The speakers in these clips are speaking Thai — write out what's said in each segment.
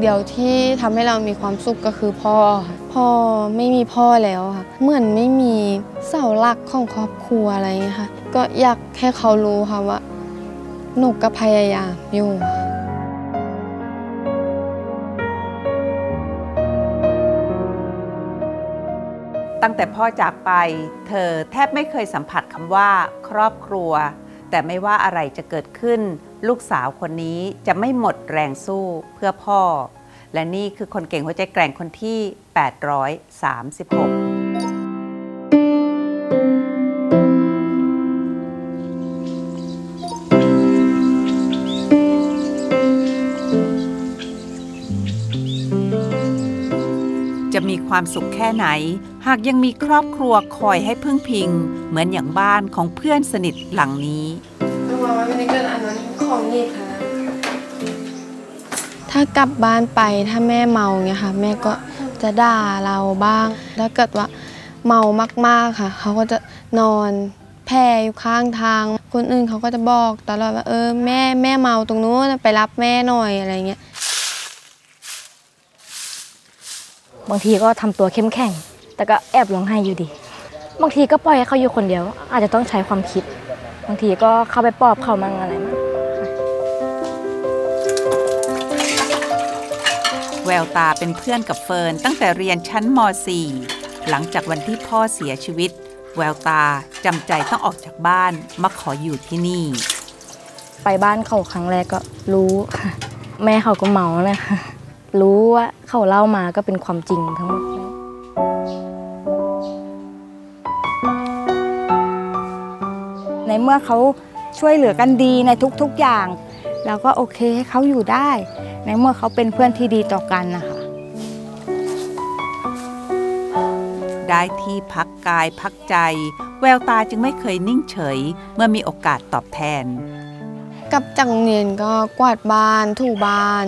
เดียวที่ทำให้เรามีความสุขก็คือพ่อค่ะพ่อไม่มีพ่อแล้วค่ะเหมือนไม่มีเสาหลักของครอบครัวอะไรอย่างนี้ค่ะ ก็อยากให้เขารู้ค่ะว่าหนูก็พยายามอยู่ตั้งแต่พ่อจากไป เธอแทบไม่เคยสัมผัสคำว่า ครอบครัว แต่ไม่ว่าอะไรจะเกิดขึ้น ลูกสาวคนนี้จะไม่หมดแรงสู้เพื่อพ่อ และนี่คือคนเก่งหัวใจแกร่งคนที่ 836จะมีความสุขแค่ไหน หากยังมีครอบครัวคอยให้พึ่งพิง เหมือนอย่างบ้านของเพื่อนสนิทหลังนี้ องนี่ค่ะ ถ้ากลับบ้านไปถ้าแม่เมาเงี้ยค่ะ แม่ก็จะด่าเราบ้าง ถ้าเกิดว่าเมามากๆค่ะ เขาก็จะนอนแผ่อยู่ข้างทาง คนอื่นเขาก็จะบอกตลอดว่าเออแม่แม่เมาตรงนู้นไปรับแม่หน่อยอะไรเงี้ย บางทีก็ทำตัวเข้มแข็ง แต่ก็แอบร้องไห้อยู่ดี บางทีก็ปล่อยให้เขาอยู่คนเดียว อาจจะต้องใช้ความคิด บางทีก็เข้าไปปลอบเขามั่งอะไรมั่ง ววตาเป็นเพื่อนกับเฟิร์นตั้งแต่เรียนชั้นม .4 หลังจากวันที่พ่อเสียชีวิต แววตาจำใจต้องออกจากบ้านมาขออยู่ที่นี่ ไปบ้านเขาครั้งแรกก็รู้แม่เขาก็เมานะคะ รู้ว่าเขาเล่ามาก็เป็นความจริงทั้งหมดในเมื่อเขาช่วยเหลือกันดีในทุกๆอย่าง เราก็โอเคให้เขาอยู่ได้ ในเมื่อเขาเป็นเพื่อนที่ดีต่อกันนะคะ ได้ที่พักกายพักใจ แววตาจึงไม่เคยนิ่งเฉย เมื่อมีโอกาสตอบแทน กลับจากโรงเรียนก็กวาดบ้าน ถูบ้าน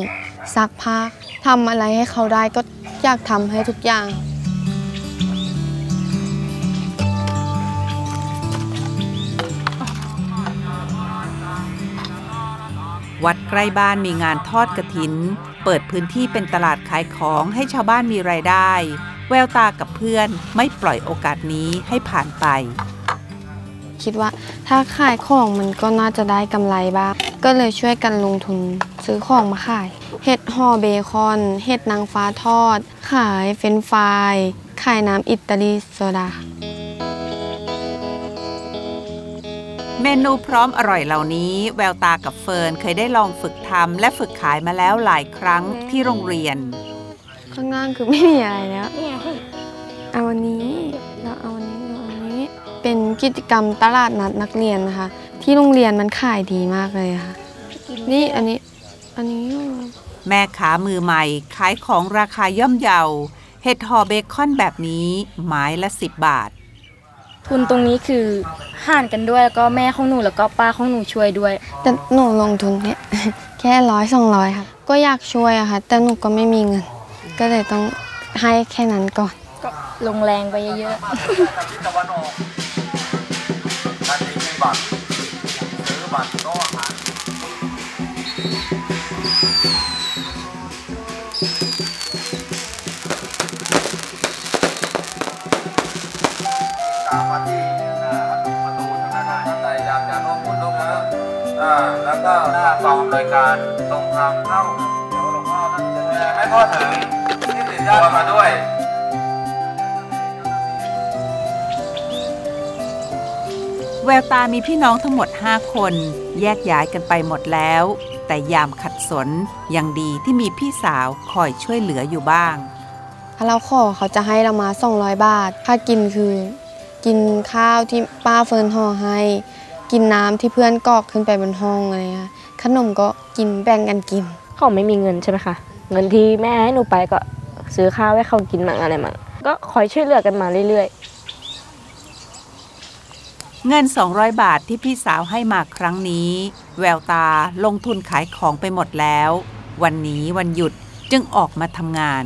ซักผ้าทำอะไรให้เขาได้ก็อยากทำให้ทุกอย่าง วัดใกล้บ้านมีงานทอดกระถิน เปิดพื้นที่เป็นตลาดขายของให้ชาวบ้านมีรายได้ แววตากับเพื่อนไม่ปล่อยโอกาสนี้ให้ผ่านไป คิดว่าถ้าขายของมันก็น่าจะได้กำไรบ้าง ก็เลยช่วยกันลงทุนซื้อของมาขาย เห็ดห่อเบคอน เห็ดนางฟ้าทอด ขายเฟรนฟราย ขายน้ำอิตาลีโซดา เมนูพร้อมอร่อยเหล่านี้ แววตากับเฟิร์นเคยได้ลองฝึกทำและฝึกขายมาแล้วหลายครั้งที่โรงเรียน ข้างล่างคือไม่มีอะไรแล้วเอาวันนี้เราเอาวันนี้เราเอาวันนี้เป็นกิจกรรมตลาดนัดนักเรียนนะคะ ที่โรงเรียนมันขายดีมากเลยค่ะ นี่อันนี้อันนี้แม่ขามือใหม่ขายของราคาย่อมเยาเห็ดห่อเบคอนแบบนี้ไม้ละ 10 บาท ทุนตรงนี้คือห่านกันด้วยแล้วก็แม่ของหนูแล้วก็ป้าของหนูช่วยด้วย แต่หนูลงทุนเนี่ยแค่ร้อยสองร้อยค่ะ ก็อยากช่วยอะค่ะ แต่หนูก็ไม่มีเงิน ก็เลยต้องให้แค่นั้นก่อน ก็ลงแรงไปเยอะต ก็หน้ากองโดยการตรงทางเข้าเดี๋ยวหลวงพ่อท่านจะมีให้พ่อถึงที่ติดญาติมาด้วยแววตามีพี่น้องทั้งหมด 5 คน แยกย้ายกันไปหมดแล้ว แต่ยามขัดสนยังดีที่มีพี่สาวคอยช่วยเหลืออยู่บ้าง ถ้าเราขอเขาจะให้เรามา 200 บาท ค่ากินคือ กินข้าวที่ป้าเฟิร์นห่อให้ กินน้ำที่เพื่อนกอกขึ้นไปบนห้องอะไรเงี้ย ขนมก็กินแบ่งกันกินๆเขาไม่มีเงินใช่ไหมคะ เงินที่แม่ให้หนูไปก็ซื้อข้าวให้เขากินมั่งอะไรมั่งก็คอยช่วยเหลือกันมาเรื่อยเงิน 200 บาทที่พี่สาวให้มาครั้งนี้ แววตาลงทุนขายของไปหมดแล้ว วันนี้วันหยุดจึงออกมาทำงาน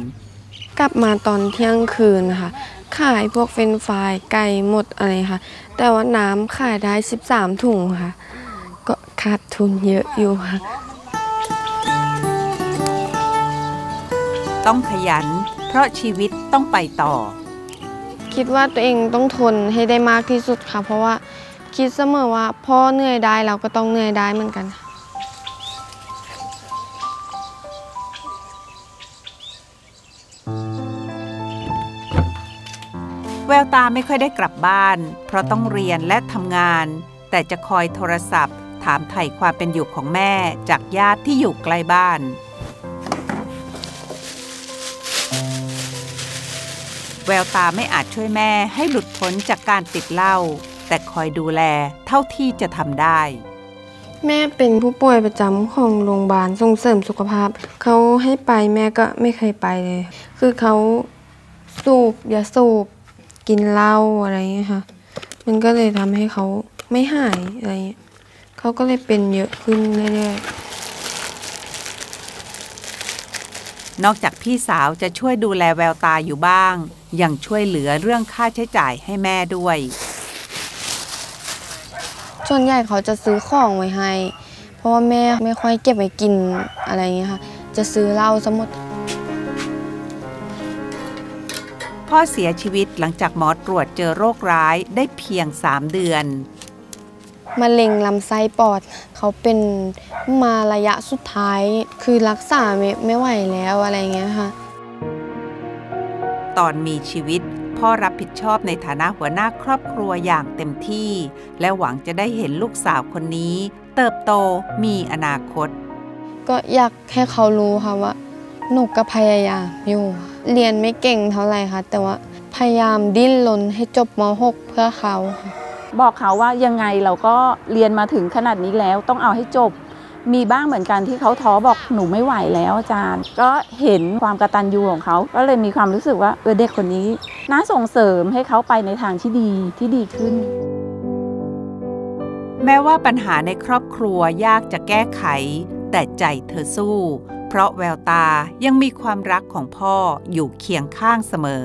กลับมาตอนเที่ยงคืนค่ะขายพวกเฟรนช์ฟรายไก่หมดอะไรค่ะ แต่ว่าน้ำขายได้ 13 ถุงค่ะก็ ขาดทุนเยอะอยู่ค่ะต้องขยัน เพราะชีวิตต้องไปต่อ คิดว่าตัวเองต้องทนให้ได้มากที่สุดค่ะ เพราะว่าคิดเสมอว่าพ่อเหนื่อยได้เราก็ต้องเหนื่อยได้เหมือนกันค่ะแววตาไม่ค่อยได้กลับบ้าน เพราะต้องเรียนและทำงาน แต่จะคอยโทรศัพท์ ถามไถ่ความเป็นอยู่ของแม่จากญาติที่อยู่ใกล้บ้าน แววตาไม่อาจช่วยแม่ให้หลุดพ้นจากการติดเหล้าแต่คอยดูแลเท่าที่จะทำได้ แม่เป็นผู้ป่วยประจำของโรงพยาบาลส่งเสริมสุขภาพ เขาให้ไปแม่ก็ไม่เคยไปเลย คือเขาสูบยาสูบกินเหล้าอะไรเงี้ยค่ะ มันก็เลยทำให้เขาไม่หายอะไรเงี้ย เขาก็เลยเป็นเยอะขึ้นเรื่อยๆ นอกจากพี่สาวจะช่วยดูแลแววตาอยู่บ้าง ยังช่วยเหลือเรื่องค่าใช้จ่ายให้แม่ด้วย ส่วนใหญ่เขาจะซื้อของไว้ให้ เพราะว่าแม่ไม่ค่อยเก็บไว้กินอะไรอย่างเงี้ยค่ะ จะซื้อเหล้าซะหมดพ่อเสียชีวิตหลังจากหมอตรวจเจอโรคร้ายได้เพียง 3 เดือน มะเร็งลำไส้ปอด เขาเป็นมาระยะสุดท้าย คือรักษาไม่ไม่ไหวแล้วอะไรอย่างเงี้ยค่ะ ตอนมีชีวิต พ่อรับผิดชอบในฐานะหัวหน้าครอบครัวอย่างเต็มที่ และหวังจะได้เห็นลูกสาวคนนี้ เติบโตมีอนาคต ก็อยากให้เขารู้ค่ะว่าหนูก็พยายามอยู่ เรียนไม่เก่งเท่าไหร่ค่ะ แต่ว่าพยายามดิ้นรนให้จบม .6 เพื่อเขาค่ะ บอกเขาว่ายังไงเราก็เรียนมาถึงขนาดนี้แล้วต้องเอาให้จบ มีบ้างเหมือนกันที่เขาท้อบอกหนูไม่ไหวแล้วอาจารย์ ก็เห็นความกระตันยูของเขา ก็เลยมีความรู้สึกว่าเออเด็กคนนี้น่าส่งเสริมให้เขาไปในทางที่ดีที่ดีขึ้น แม้ว่าปัญหาในครอบครัวยากจะแก้ไข แต่ใจเธอสู้ เพราะแววตายังมีความรักของพ่ออยู่เคียงข้างเสมอ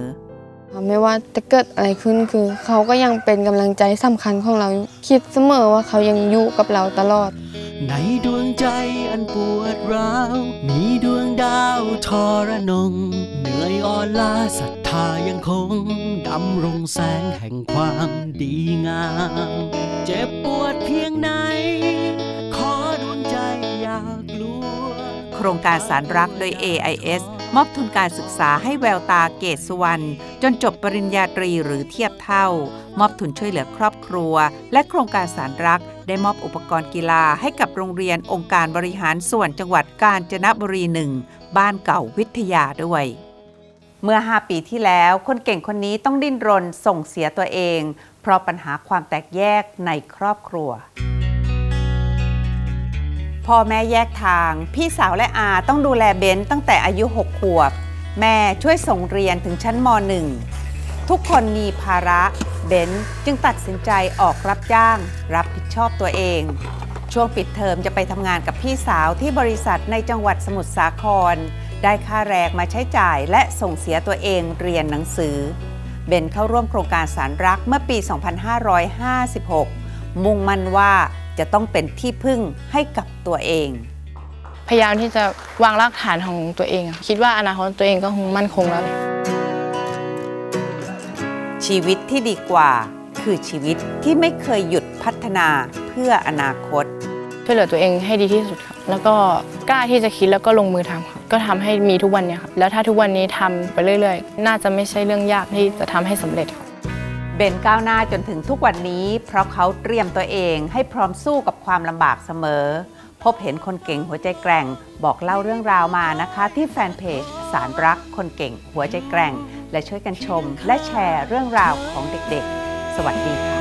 ไม่ว่าจะเกิดอะไรขึ้นคือ เขาก็ยังเป็นกำลังใจสำคัญของเรา คิดเสมอว่าเขายังอยู่กับเราตลอด ในดวงใจอันปวดร้าว มีดวงดาวทรนง เหนื่อยอ่อนล้าศรัทธายังคง ดำรงแสงแห่งความดีงาม เจ็บปวดเพียงไหน ครงการสารรักโดย AIS มอบทุนการศึกษาให้แววตาเกตสุวรรณจนจบปริญญาตรีหรือเทียบเท่า มอบทุนช่วยเหลือครอบครัว และโครงการสารรักได้มอบอุปกรณ์กีฬาให้กับโรงเรียนองค์การบริหารส่วนจังหวัดกาญจนบุรีหนึ่งบ้านเก่าวิทยาด้วยเมื่อ 5 ปีที่แล้ว คนเก่งคนนี้ต้องดิ้นรนส่งเสียตัวเอง เพราะปัญหาความแตกแยกในครอบครัว พ่อแม่แยกทาง พี่สาวและอาต้องดูแลเบนตั้งแต่อายุ 6 ขวบ แม่ช่วยส่งเรียนถึงชั้นม .1 ทุกคนมีภาระเบนจึงตัดสินใจออกรับจ้าง รับผิดชอบตัวเอง ช่วงปิดเทอมจะไปทำงานกับพี่สาวที่บริษัทในจังหวัดสมุทรสาคร ได้ค่าแรงมาใช้จ่ายและส่งเสียตัวเองเรียนหนังสือ เบนเข้าร่วมโครงการสารรักเมื่อปี 2556 มุ่งมั่นว่า จะต้องเป็นที่พึ่งให้กับตัวเอง พยายามที่จะวางรากฐานของตัวเองอะคิดว่าอนาคตตัวเองก็คงมั่นคงแล้ว ชีวิตที่ดีกว่า คือชีวิตที่ไม่เคยหยุดพัฒนาเพื่ออนาคตช่วยเหลือตัวเองให้ดีที่สุดครับแล้วก็กล้าที่จะคิดแล้วก็ลงมือทำครับก็ทำให้มีทุกวันเนี้ครับแล้วถ้าทุกวันนี้ทำไปเรื่อย ๆ น่าจะไม่ใช่เรื่องยากที่จะทำให้สำเร็จครับเบนก้าวหน้าจนถึงทุกวันนี้ เพราะเขาเตรียมตัวเองให้พร้อมสู้กับความลำบากเสมอ พบเห็นคนเก่งหัวใจแกร่ง บอกเล่าเรื่องราวมานะคะ ที่แฟนเพจสารรักคนเก่งหัวใจแกร่ง และช่วยกันชม และแชร์เรื่องราวของเด็กๆ สวัสดีค่ะ